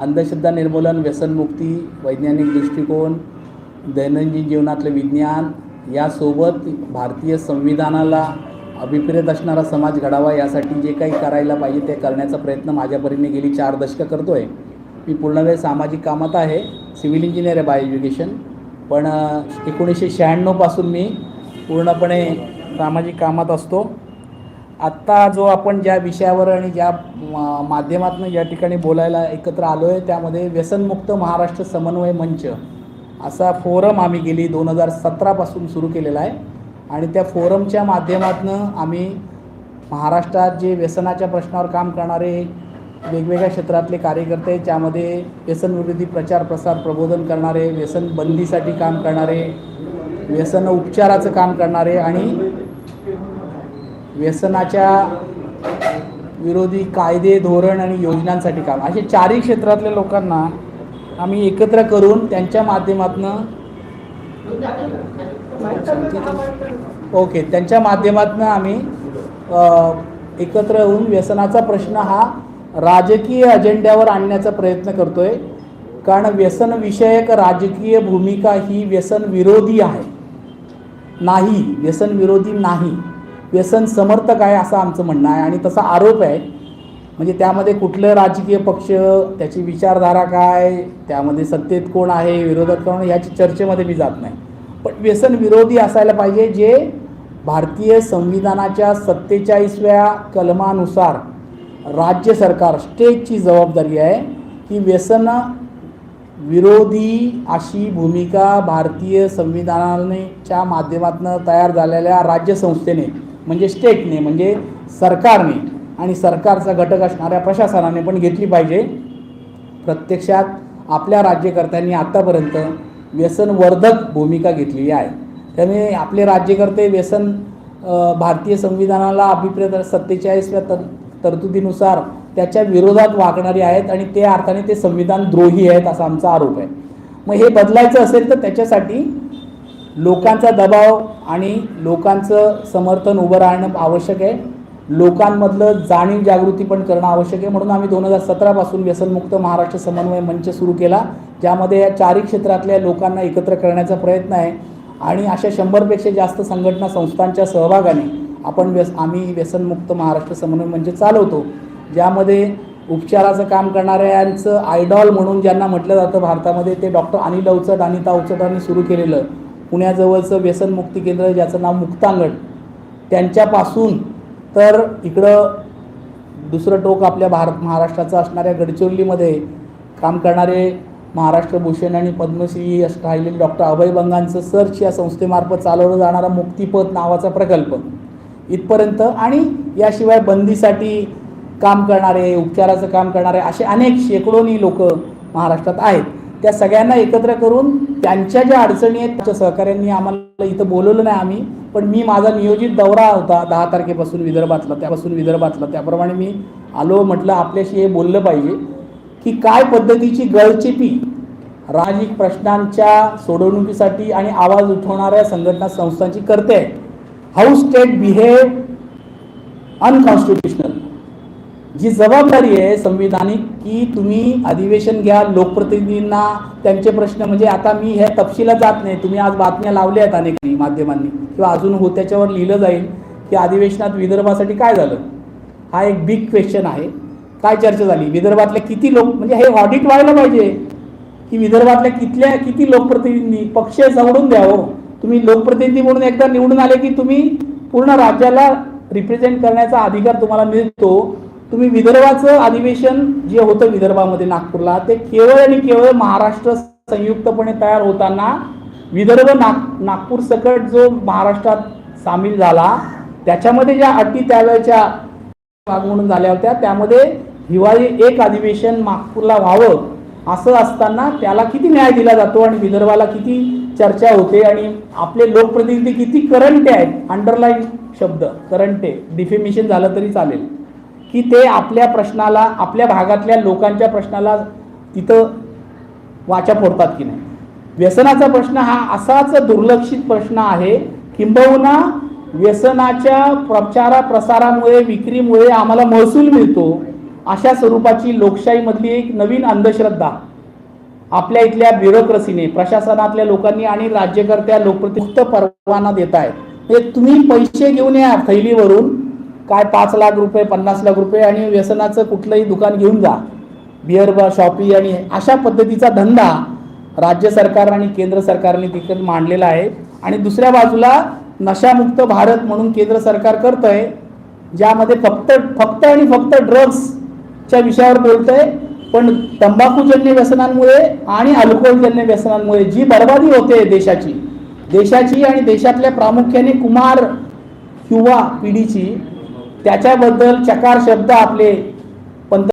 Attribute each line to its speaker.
Speaker 1: अंधश्रद्धा निर्मूलन व्यसनमुक्ती वैज्ञानिक दृष्टिकोन दैनंदिन जीवनातलं विज्ञान यासोबत भारतीय संविधानाला अभिप्रेत असणारा समाज घडावा यासाठी जे काही करायला पाहिजे ते करण्याचा प्रयत्न माझ्या परीने गेली चार दशकं करतो आहे मी पूर्णवेळ सामाजिक कामात आहे सिव्हिल इंजिनियर आहे बाय एज्युकेशन. पण एकोणीसशे शहाण्णवपासून मी पूर्णपणे सामाजिक कामात असतो. आत्ता जो आपण ज्या विषयावर आणि ज्या माध्यमातून या ठिकाणी बोलायला एकत्र आलो आहे त्यामध्ये व्यसनमुक्त महाराष्ट्र समन्वय मंच असा फोरम आम्ही गेली दोन हजार सतरापासून सुरू केलेला आहे. आणि त्या फोरमच्या माध्यमातून आम्ही महाराष्ट्रात जे व्यसनाच्या प्रश्नावर काम करणारे वेगवेगळ्या क्षेत्रातले कार्यकर्ते त्यामध्ये व्यसनविरोधी प्रचार प्रसार प्रबोधन करणारे व्यसन बंदीसाठी काम करणारे व्यसन उपचाराचं काम करणारे आणि व्यसनाच्या विरोधी कायदे धोरण आणि योजनांसाठी काम. असे चारही क्षेत्रातल्या लोकांना आम्ही एकत्र करून त्यांच्या माध्यमातून ओके त्यांच्या माध्यमातून आम्ही एकत्र होऊन व्यसनाचा प्रश्न हा राजकीय अजेंड्यावर आणण्याचा प्रयत्न करतोय. कारण व्यसन विषयक राजकीय भूमिका ही व्यसन विरोधी आहे. नाही व्यसन विरोधी नाही. व्यसन समर्थक आहे असं आमचं म्हणणं आहे. आणि तसा आरोप आहे. म्हणजे त्यामध्ये कुठलं राजकीय पक्ष त्याची विचारधारा काय त्यामध्ये सत्तेत कोण आहे विरोधात कोण आहे, याची चर्चेमध्ये मी जात नाही. पण व्यसन विरोधी असायला पाहिजे जे भारतीय संविधानाच्या सत्तेचाळीसव्या कलमानुसार राज्य सरकार स्टेटची जबाबदारी आहे की व्यसन विरोधी अशी भूमिका भारतीय संविधानाच्या माध्यमातून तयार झालेल्या राज्यसंस्थेने म्हणजे स्टेटने म्हणजे सरकारने. आणि सरकारचा घटक असणाऱ्या प्रशासनाने पण घेतली पाहिजे. प्रत्यक्षात आपल्या राज्यकर्त्यांनी आत्तापर्यंत व्यसनवर्धक भूमिका घेतलेली आहे. त्यामुळे आपले राज्यकर्ते व्यसन भारतीय संविधानाला अभिप्रेत सत्तेचाळीसव्या तर तरतुदीनुसार त्याच्या विरोधात वागणारे आहेत आणि ते अर्थाने ते संविधान द्रोही आहेत असा आमचा आरोप आहे. मग हे बदलायचं असेल तर त्याच्यासाठी लोकांचा दबाव आणि लोकांचं समर्थन उभं राहणं आवश्यक आहे. लोकांमधलं जाणीव जागृती पण करणं आवश्यक आहे. म्हणून आम्ही दोन हजार सतरापासून व्यसनमुक्त महाराष्ट्र समन्वय मंच सुरू केला ज्यामध्ये या चारही क्षेत्रातल्या लोकांना एकत्र करण्याचा प्रयत्न आहे. आणि अशा शंभरपेक्षा जास्त संघटना संस्थांच्या सहभागाने आपण व्यस आम्ही व्यसनमुक्त महाराष्ट्र समन्वय मंच चालवतो. ज्यामध्ये उपचाराचं काम करणाऱ्यांचं आयडॉल म्हणून ज्यांना म्हटलं जातं भारतामध्ये ते डॉक्टर अनिल अवचट अनिता अवचटांनी सुरू केलेलं. पुण्याजवळचं व्यसनमुक्ती केंद्र ज्याचं नाव मुक्तांगण. त्यांच्यापासून तर इकडं दुसरं टोक आपल्या भारत महाराष्ट्राचं असणाऱ्या गडचिरोलीमध्ये काम करणारे महाराष्ट्र भूषण आणि पद्मश्री राहिलेले डॉक्टर अभय बंगांचं सर्च या संस्थेमार्फत चालवलं जाणारा मुक्तिपथ नावाचा प्रकल्प. इथपर्यंत आणि याशिवाय बंदीसाठी काम करणारे उपचाराचं काम करणारे असे अनेक शेकडोनी लोक महाराष्ट्रात आहेत. त्या सगळ्यांना एकत्र करून त्यांच्या ज्या अडचणी आहेत त्याच्या सहकाऱ्यांनी आम्हाला इथं बोलवलं नाही आम्ही पण मी माझा नियोजित दौरा होता दहा तारखेपासून विदर्भातला त्यापासून विदर्भातला. त्याप्रमाणे मी आलो म्हटलं आपल्याशी हे बोललं पाहिजे की काय पद्धतीची गळचेपी राजकीय प्रश्नांच्या सोडवणुकीसाठी आणि आवाज उठवणाऱ्या संघटना संस्थांची करते. हाऊ स्टेट बिहेव अनकॉन्स्टिट्युशनल जी जबाबदारी आहे संविधानिक की तुम्ही अधिवेशन घ्या लोकप्रतिनिधींना त्यांचे प्रश्न म्हणजे आता मी ह्या तपशिलात जात नाही तुम्ही आज बातम्या लावल्या आहेत अनेक माध्यमांनी किंवा अजून हो त्याच्यावर लिहिलं जाईल की अधिवेशनात विदर्भासाठी काय झालं? हा एक बिग क्वेश्चन आहे. काय चर्चा झाली? विदर्भातल्या किती लोक म्हणजे हे ऑडिट व्हायला पाहिजे. की विदर्भातल्या कितल्या किती लोकप्रतिनिधी पक्ष जवळून द्यावं हो. तुम्ही लोकप्रतिनिधी म्हणून एकदा निवडून आले की तुम्ही पूर्ण राज्याला रिप्रेझेंट करण्याचा अधिकार तुम्हाला मिळतो. तुम्ही विदर्भाचं अधिवेशन जे होतं विदर्भामध्ये नागपूरला ते केवळ आणि केवळ महाराष्ट्र संयुक्तपणे तयार होताना विदर्भ नाग नागपूर सकट जो महाराष्ट्रात सामील झाला त्याच्यामध्ये ज्या अटी त्यावेळेच्या भाग म्हणून झाल्या होत्या त्यामध्ये हिवाळी एक अधिवेशन नागपूरला व्हावं असं असताना त्याला किती न्याय दिला जातो आणि विदर्भाला किती चर्चा होते आणि आपले लोकप्रतिनिधी किती करंट आहेत? अंडरलाईन शब्द करंट. आहे झालं तरी चालेल. की ते आपल्या प्रश्नाला आपल्या भागातल्या लोकांच्या प्रश्नाला तिथं वाचा फोडतात की नाही? व्यसनाचा प्रश्न हा असाच दुर्लक्षित प्रश्न आहे किंबहुना व्यसनाच्या प्रचारा प्रसारामुळे विक्रीमुळे आम्हाला महसूल मिळतो अशा स्वरूपाची लोकशाहीमधली एक नवीन अंधश्रद्धा आपल्या इथल्या ब्युरोक्रेसीने प्रशासनातल्या लोकांनी आणि राज्यकर्त्या लोकप्रतिनिधी परवाना देत आहेत म्हणजे तुम्ही पैसे घेऊन या थैलीवरून काय पाच लाख रुपये पन्नास लाख रुपये आणि व्यसनाचं कुठलंही दुकान घेऊन जा. बिअर बा शॉपी आणि अशा पद्धतीचा धंदा राज्य सरकार आणि केंद्र सरकारने तिकडे मांडलेला आहे. आणि दुसऱ्या बाजूला नशामुक्त भारत म्हणून केंद्र सरकार करतंय ज्यामध्ये फक्त फक्त आणि फक्त ड्रग्सच्या विषयावर बोलतंय पण तंबाखूजन्य व्यसनांमुळे आणि अल्कोहोलजन्य व्यसनांमुळे जी बर्बादी होते देशाची देशाची आणि देशातल्या प्रामुख्याने कुमार युवा पिढीची त्याच्याबद्दल चकार शब्द आपले